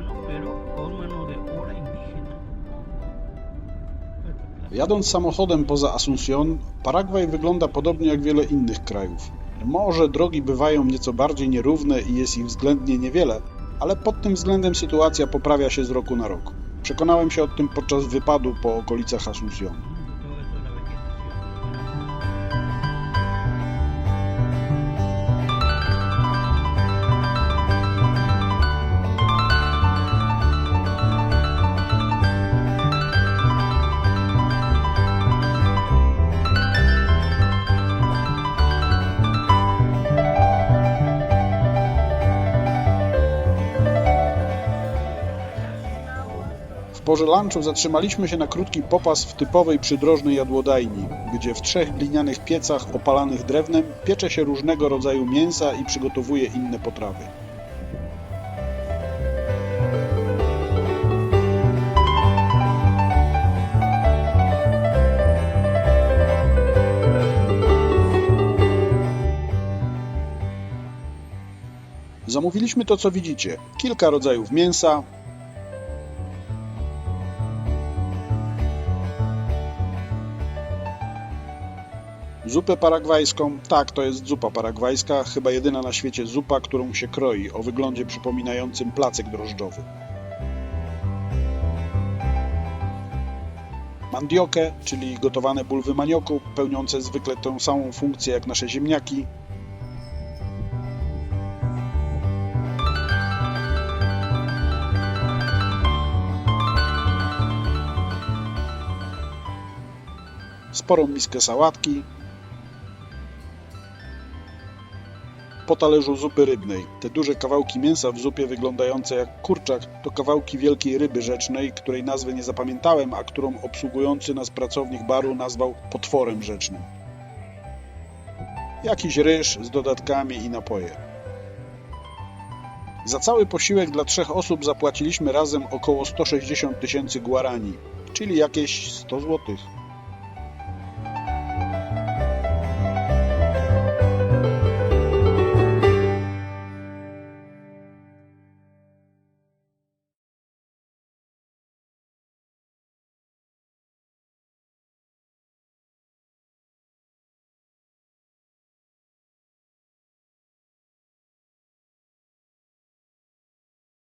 mexicano, pero con mano de obra indígena. Jadąc samochodem poza Asunción, Paragwaj wygląda podobnie jak wiele innych krajów. Może drogi bywają nieco bardziej nierówne i jest ich względnie niewiele, ale pod tym względem sytuacja poprawia się z roku na rok. Przekonałem się o tym podczas wypadu po okolicach Asuncionu. Porze lunchu zatrzymaliśmy się na krótki popas w typowej przydrożnej jadłodajni, gdzie w trzech glinianych piecach opalanych drewnem piecze się różnego rodzaju mięsa i przygotowuje inne potrawy. Zamówiliśmy to, co widzicie. Kilka rodzajów mięsa, Zupę paragwajską? Tak, to jest zupa paragwajska, chyba jedyna na świecie zupa, którą się kroi, o wyglądzie przypominającym placek drożdżowy. Mandiokę, czyli gotowane bulwy manioku, pełniące zwykle tę samą funkcję jak nasze ziemniaki. Sporą miskę sałatki, po talerzu zupy rybnej. Te duże kawałki mięsa w zupie wyglądające jak kurczak to kawałki wielkiej ryby rzecznej, której nazwy nie zapamiętałem, a którą obsługujący nas pracownik baru nazwał potworem rzecznym. Jakiś ryż z dodatkami i napoje. Za cały posiłek dla trzech osób zapłaciliśmy razem około 160 tysięcy guarani, czyli jakieś 100 złotych.